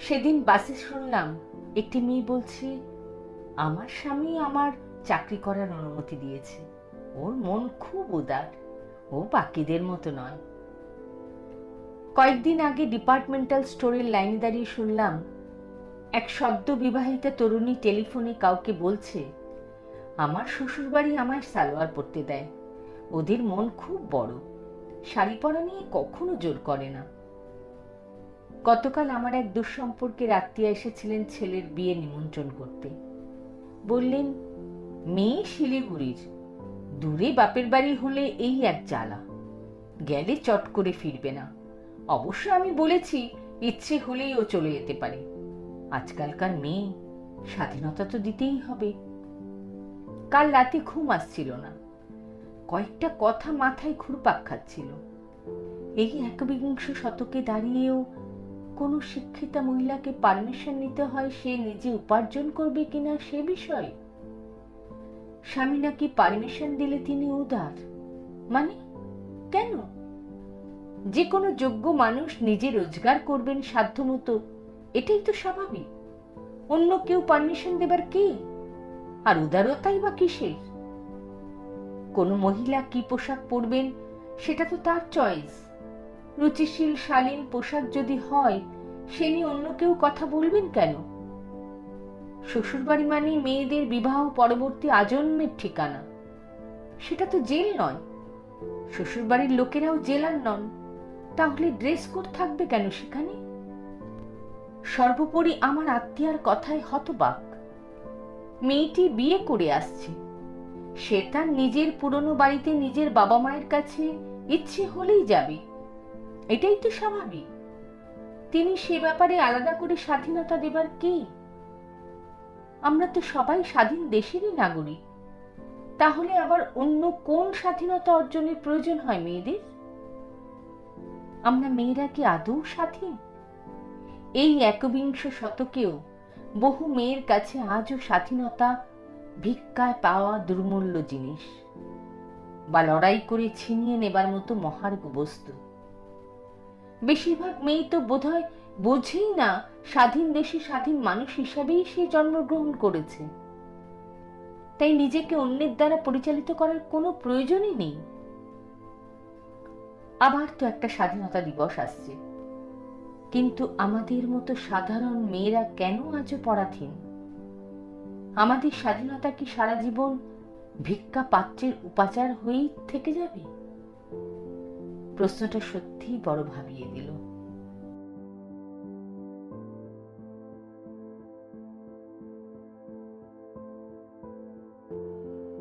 সেদিন বাসে শুনলাম, একটি মেয়ে বলছে, আমার স্বামী আমার চাকরি করার অনুমতি দিয়েছে। ওর মন খুব উদার। ও বাকিদের মতো নয়। কয়েকদিন আগে ডিপার্টমেন্টাল স্টোরের লাইনে দাঁড়িয়ে শুনলাম, এক সদ্য বিবাহিতা তরুণী টেলিফোনে কাউকে বলছে, আমার শ্বশুরবাড়ি আমায় সালোয়ার পরতে দেয়। ওদের মন খুব বড়। শাড়ি পরা নিয়ে কখনো জোর করে না। গতকাল আমার এক দুঃসম্পর্কের আত্মীয় এসেছিলেন ছেলের বিয়ে নিমন্ত্রণ করতে। বললেন, মেয়ে শিলিগুড়ির। দূরে বাপের বাড়ি হলে এই এক জ্বালা। গেলে চট করে ফিরবে না। অবশ্য আমি বলেছি, ইচ্ছে হলেই ও চলে যেতে পারে। আজকালকার মেয়ে, স্বাধীনতা তো দিতেই হবে। কাল রাতে ঘুম আসছিল না। কয়েকটা কথা মাথায় ঘুরপাক খাচ্ছিল। এই একবিংশ শতকে দাঁড়িয়েও কোনো শিক্ষিতা মহিলাকে পারমিশন নিতে হয়, সে নিজে উপার্জন করবে কিনা সে বিষয়ে? স্বামী নাকি পারমিশন দিলে তিনি উদার? মানে কেন? যে কোনো যোগ্য মানুষ নিজে রোজগার করবেন সাধ্যমতো, এটাই তো স্বাভাবিক। অন্য কেউ পারমিশন দেবার কি? আর উদারতাই বা কিসের? কোনো মহিলা কি পোশাক পরবেন, সেটা তো তার চয়েস রুচিশীল, শালীন পোশাক যদি হয়, সে নিয়ে অন্য কেউ কথা বলবেন কেন? শ্বশুরবাড়ি মানে মেয়েদের বিবাহ পরবর্তী আজন্মের ঠিকানা। সেটা তো জেল নয়। শ্বশুরবাড়ির লোকেরাও জেলার নন। তাহলে ড্রেস কোড থাকবে কেন সেখানে? সর্বোপরি আমার আত্মীয়ার কথায় হতবাক। মেয়েটি বিয়ে করে আসছে। সে তার নিজের পুরনো বাড়িতে নিজের বাবা মায়ের কাছে ইচ্ছে হলেই যাবে। এটাই তো স্বাভাবিক। তিনি সে ব্যাপারে আলাদা করে স্বাধীনতা দেবার কে? আমরা তো সবাই স্বাধীন দেশেরই নাগরিক। তাহলে আবার অন্য কোন স্বাধীনতা অর্জনের প্রয়োজন হয় মেয়েদের? আমরা মেয়েরা কি আদৌ স্বাধীন? এই একবিংশ শতকেও বহু মেয়ের কাছে আজও স্বাধীনতা ভিক্ষায় পাওয়া দুর্মূল্য জিনিস। বা লড়াই করে ছিনিয়ে নেবার মতো মহার্ঘ বস্তু। বেশিরভাগ মেয়ে তো বোধহয় বোঝেই না স্বাধীন দেশে স্বাধীন মানুষ হিসাবেই সে জন্মগ্রহণ করেছে। তাই নিজেকে অন্যের দ্বারা পরিচালিত করার কোনো প্রয়োজনই নেই। আবার তো একটা স্বাধীনতা দিবস আসছে। কিন্তু আমাদের মতো সাধারণ মেয়েরা কেন আজও পরাধীন? আমাদের স্বাধীনতা কি সারা জীবন ভিক্ষা পাত্রের উপাচার হয়েই থেকে যাবে? প্রশ্নটা সত্যিই বড় ভাবিয়ে দিল।